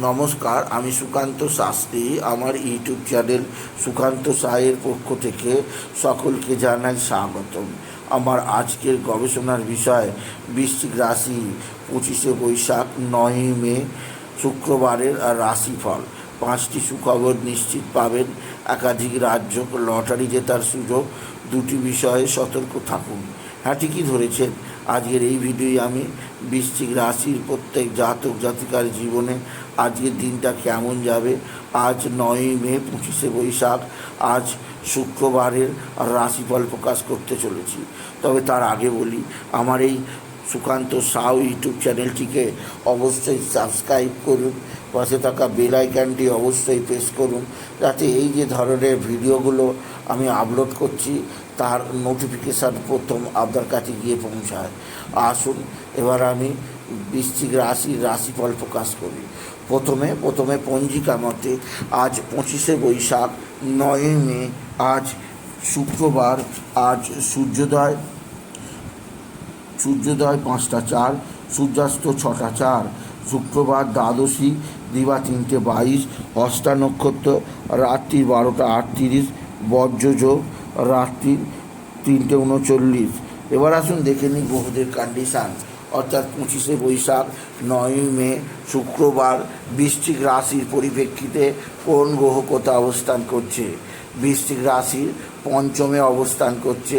নমস্কার, আমি সুকান্ত শাস্ত্রী। আমার ইউটিউব চ্যানেল সুকান্ত সাহের পক্ষ থেকে সকলকে জানাই স্বাগতম। আমার আজকের গবেষণার বিষয়, বৃশ্চিক রাশি, পঁচিশে বৈশাখ, নয়ই মে, শুক্রবারের আর রাশিফল। পাঁচটি সুখবর নিশ্চিত পাবেন। একাধিক রাজ্য লটারি জেতার সুযোগ, দুটি বিষয়ে সতর্ক থাকুন। হ্যাঁ ঠিকই ধরেছেন। আজকের এই ভিডিওই আমি বৃশ্চিক রাশির প্রত্যেক জাতক জাতিকার জীবনে আজকের দিনটা কেমন যাবে? আজ নয়ই মে, পঁচিশে বৈশাখ, আজ শুক্রবারের রাশিফল প্রকাশ করতে চলেছি। তবে তার আগে বলি, আমার এই সুকান্ত সাউ ইউটিউব চ্যানেলটিকে অবশ্যই সাবস্ক্রাইব করুন, পাশে থাকা বেল আইকনটি অবশ্যই প্রেস করুন, যাতে এই যে ধরনের ভিডিওগুলো আমি আপলোড করছি, তার নোটিফিকেশান প্রথম আপনার কাছে গিয়ে পৌঁছায়। আসুন, এবার আমি বৃশ্চিক রাশির রাশিফল প্রকাশ করি। প্রথমে প্রথমে পঞ্জিকা মতে, আজ পঁচিশে বৈশাখ, নয় মে, আজ শুক্রবার, আজ সূর্যোদয় সূর্যোদয় পাঁচটা চার, সূর্যাস্ত ছটা চার, শুক্রবার দ্বাদশী, দিবা তিনটে বাইশ হস্তা নক্ষত্র, রাত্রি বারোটা আটত্রিশ, বজ্রযোগ, রাত্রি তিনটে উনচল্লিশ। এবার আসুন দেখে নিই গ্রহদের কন্ডিশান অর্থাৎ পঁচিশে বৈশাখ, নয়ই মে, শুক্রবার, বৃশ্চিক রাশির পরিপ্রেক্ষিতে কোন গ্রহ কোথা অবস্থান করছে? বৃশ্চিক রাশির পঞ্চমে অবস্থান করছে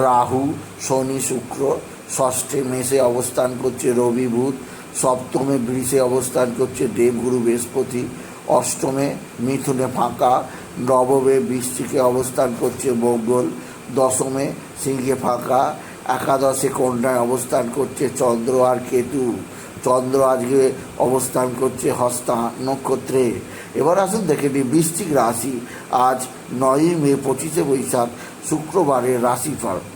রাহু, শনি, শুক্র ষষ্ঠে মেষে অবস্থান করছে রবি বুধ, সপ্তমে বৃষে অবস্থান করছে দেবগুরু বৃহস্পতি, অষ্টমে মিথুনে ফাঁকা, নবমে বৃষ্টিকে অবস্থান করছে মঙ্গল, দশমে সিংহে ফাঁকা, একাদশে কন্যায় অবস্থান করছে চন্দ্র আর কেতু। চন্দ্র আজকে অবস্থান করছে হস্তা নক্ষত্রে। এবার আসুন দেখে নিই বৃশ্চিক রাশি। আজ নয়ই মে পঁচিশে বৈশাখ, শুক্রবারের রাশিফল।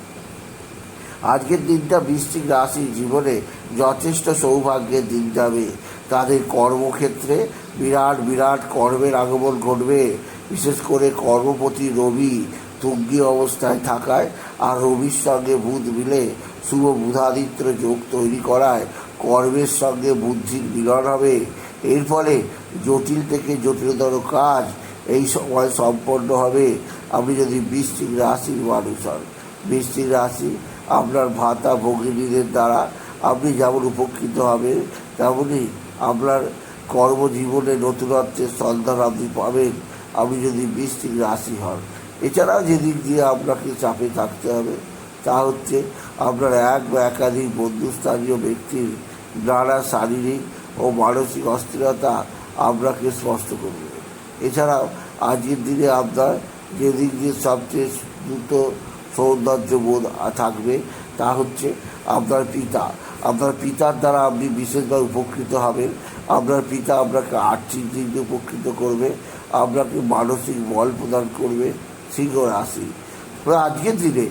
আজকের দিনটা বৃশ্চিক রাশির জীবনে যথেষ্ট সৌভাগ্যের দিন যাবে। তাদের কর্মক্ষেত্রে বিরাট বিরাট কর্মের আগমন ঘটবে। বিশেষ করে কর্মপতি রবি তুঙ্গি অবস্থায় থাকায় আর রবির সঙ্গে বুধ মিলে শুভ বুধাদিত্য যোগ তৈরি করায় কর্মের সঙ্গে বুদ্ধির মিলন হবে। এর ফলে জটিল থেকে জটিলতর কাজ এই সময় সম্পন্ন হবে। আপনি যদি বৃশ্চিক রাশির মানুষ হন, বৃশ্চিক রাশি আপনার ভাতা ভগিনীদের দ্বারা আপনি যেমন উপকৃত হবেন তেমনই আপনার কর্মজীবনে নতুনত্বের সন্ধান আপনি পাবেন, আপনি যদি বৃষ্টিক রাশি হন। এছাড়াও যেদিক দিয়ে আপনাকে চাপে থাকতে হবে, তা হচ্ছে আপনার এক বা একাধিক বন্ধুস্থানীয় ব্যক্তির নানা শারীরিক ও মানসিক অস্থিরতা আপনাকে স্পষ্ট করবে। এছাড়াও আজকের দিনে আপনার যেদিক দিয়ে সবচেয়ে দ্রুত সৌন্দর্যবোধ থাকবে। তা হচ্ছে আপনার পিতা। আপনার পিতার দ্বারা আপনি বিশেষভাবে উপকৃত হবেন। আপনার পিতা আপনাকে আর্থিক দিক দিয়ে উপকৃত করবে। আপনাকে মানসিক বল প্রদান করবে সিংহ রাশি। আজকের দিনে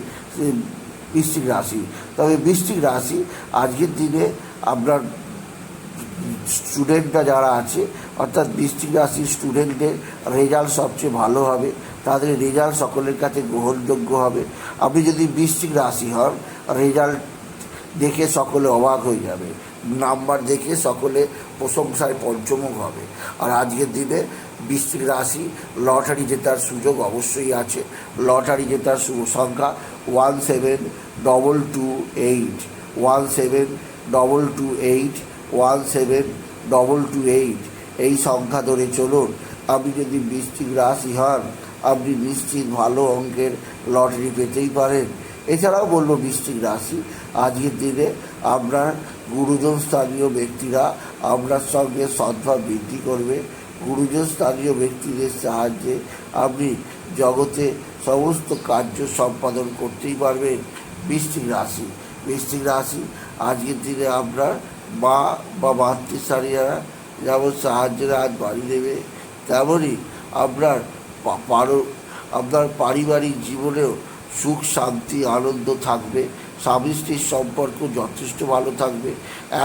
বৃশ্চিক রাশি। তবে বৃশ্চিক রাশি আজকের দিনে আপনার স্টুডেন্টরা যারা আছে, অর্থাৎ বৃষ্টিক রাশির স্টুডেন্টদের রেজাল্ট সবচেয়ে ভালো হবে। তাদের রেজাল্ট সকলের কাছে গ্রহণযোগ্য হবে। আপনি যদি বৃষ্টিক রাশি হন, রেজাল্ট দেখে সকলে অবাক হয়ে যাবে। নাম্বার দেখে সকলে প্রশংসায় পঞ্চমুখ হবে। আর আজকের দিনে বৃষ্টিক রাশি, লটারি জেতার সুযোগ অবশ্যই আছে। লটারি জেতার সংখ্যা one seven double two eight. One seven double two eight, one seven double two eight. এই সংখ্যা ধরে চলুন। আপনি যদি বৃষ্টিক রাশি হন আপনি নিশ্চিত ভালো অঙ্কের লটারি পেতেই পারেন। এছাড়াও বলব বৃষ্টিক রাশি। আজকের দিনে আপনার গুরুজন স্থানীয় ব্যক্তিরা আপনার সঙ্গে সদ্ভাব বৃদ্ধি করবে। গুরুজন স্থানীয় ব্যক্তিদের সাহায্যে আপনি জগতে সমস্ত কার্য সম্পাদন করতেই পারবেন বৃষ্টিক রাশি। বৃষ্টিক রাশি, আজকের দিনে আপনার মা বা মাতৃসারীরা যেমন সাহায্যের হাত বাড়ি দেবে তেমনই আপনার পারো, আপনার পারিবারিক জীবনেও সুখ, শান্তি, আনন্দ থাকবে স্বামী স্ত্রীর সম্পর্ক যথেষ্ট ভালো থাকবে,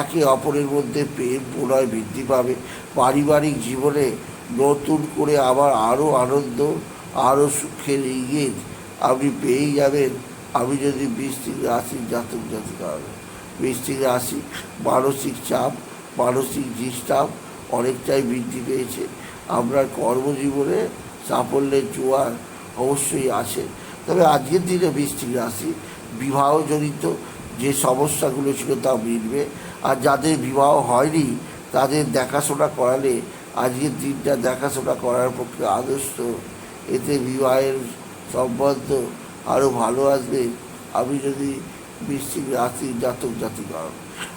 একে অপরের মধ্যে প্রেম প্রণয় বৃদ্ধি পাবে, পারিবারিক জীবনে নতুন করে আবার আরও আনন্দ আরও সুখের ইঙ্গিত আপনি পেয়েই যাবেন। আমি যদি বৃষ্টিক রাশির জাতক জাতিকা হবে বৃষ্টিক রাশি মানসিক চাপ, মানসিক ডিস্টার্ব অনেকটাই বৃদ্ধি পেয়েছে। আপনার কর্মজীবনে সাফল্যের জোয়ার অবশ্যই আছে তবে আজকের দিনে বৃষ্টিক রাশি বিবাহজনিত যে সমস্যাগুলো ছিল তা মিটবে। আর যাদের বিবাহ হয়নি, তাদের দেখাশোনা করালে আজকের দিনটা দেখাশোনা করার পক্ষে আদর্শ। এতে বিবাহের সম্বন্ধ আরও ভালো আসবে। আমি যদি বৃশ্চিক রাশি জাতক জাতিকা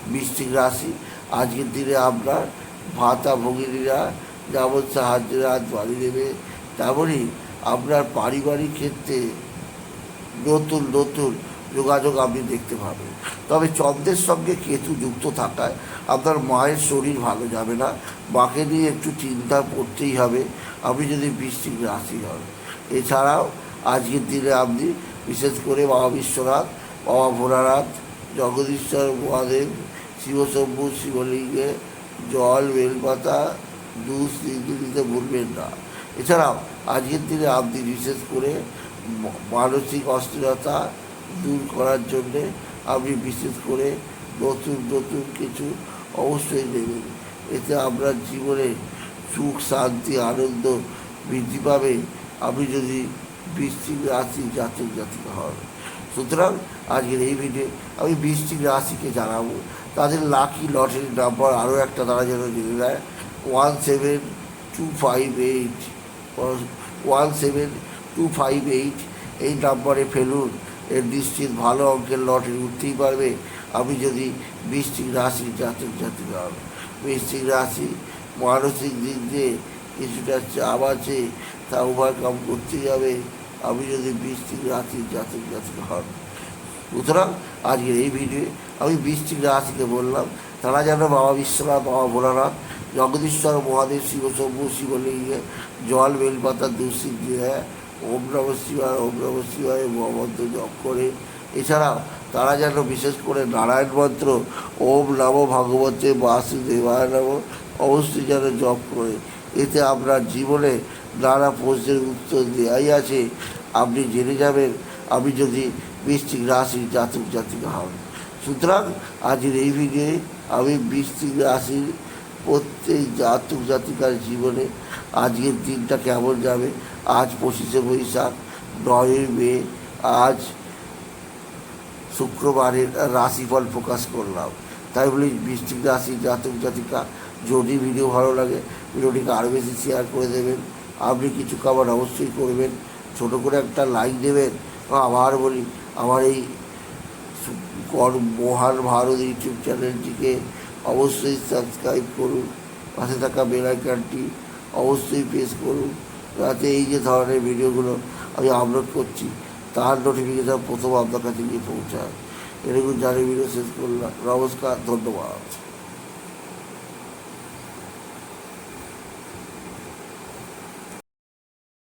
বৃশ্চিক রাশি আজকের দিনে আপনার ভাতা ভগিনীরা যেমন সাহায্যের হাত বাড়ি দেবে তেমনই আপনার পারিবারিক ক্ষেত্রে নতুন নতুন যোগাযোগ আপনি দেখতে পাবেন। তবে চন্দ্রের সঙ্গে কেতু যুক্ত থাকায় আপনার মায়ের শরীর ভালো যাবে না। মাকে নিয়ে একটু চিন্তা করতেই হবে। আপনি যদি বৃষ্টিক রাশি হন। এছাড়াও আজকের দিনে আপনি বিশেষ করে বাবা বিশ্বনাথ বাবা ভোলানাথ, জগদীশ্বর মহাদেব, শিবশম্ভু, শিবলিঙ্গে, জল, বেলপাতা, দুধ দিতে ভুলবেন না। এছাড়াও আজকের দিনে আপনি বিশেষ করে মানসিক অস্থিরতা দূর করার জন্যে আপনি বিশেষ করে নতুন নতুন কিছু অবশ্যই নেবেন। এতে আপনার জীবনে সুখ, শান্তি, আনন্দ বৃদ্ধি পাবে। আপনি যদি বৃষ্টিক রাশি জাতক, জাতিকা হন। সুতরাং আজকের এই ভিডিও আমি বৃষ্টিক রাশিকে জানাব। তাদের লাকি লটারির নাম্বার আরও একটা তারা যেন জেনে নেয়। One seven two five eight one seven two five eight এই নাম্বারে ফেলুন। এর নিশ্চিত ভালো অঙ্কের লটারি উঠতেই পারবে। আমি যদি বৃষ্টিক রাশি জাতক জাতিকা হন বৃষ্টিক রাশি মানসিক দিক দিয়ে কিছুটা চাপ আছে, তা ওভারকাম করতে যাবে আমি যদি বৃষ্টিক রাশি জাতক জাতিকা হন সুতরাং আজকের এই ভিডিও আমি বৃষ্টিক রাশিকে বললাম, তারা যেন বাবা বিশ্বনাথ, বাবা ভোলানাথ জগদীশ্বর মহাদেব শিব শিবশম্ভু শিবলিঙ্গে জল বেলপাতা দূষিত দিয়ে ওম নম শিবায় ওম নম শিবায় মহামন্ত্র জপ করে এছাড়াও তারা যেন বিশেষ করে নারায়ণ মন্ত্র ওম নম ভগবতে বাসুদেবায় নম অবশ্যই যেন জপ করে এতে আপনার জীবনে নানা প্রশ্নের উত্তর দেওয়াই আছে আপনি জেনে যাবেন আমি যদি বৃষ্টিক রাশির জাতক জাতিকা হন সুতরাং আজকের এই ভিডিওয়ে আমি বৃষ্টিক রাশির প্রত্যেক জাতক জাতিকার জীবনে আজকের দিনটা কেমন যাবে? আজ পঁচিশে বৈশাখ, নয়ই মে, আজ শুক্রবারের রাশিফল প্রকাশ করলাম। তাই বলি বৃষ্টিক রাশি জাতক জাতিকা, যদি ভিডিও ভালো লাগে, ভিডিওটিকে আরও বেশি শেয়ার করে দেবেন। আপনি কিছু খাবার অবশ্যই করবেন। ছোট করে একটা লাইক দেবেন। আবার বলি, আমার এই মহান ভারত ইউটিউব চ্যানেলটিকে অবশ্যই সাবস্ক্রাইব করুন, পাশে থাকা বেল আইকনটি অবশ্যই প্রেস করুন, যাতে এই যে ধরনের ভিডিওগুলো আমি আপলোড করছি, তার নোটিফিকেশান প্রথম আপনার কাছে গিয়ে পৌঁছায়। এরকম জানি ভিডিও শেষ করলাম। নমস্কার, ধন্যবাদ।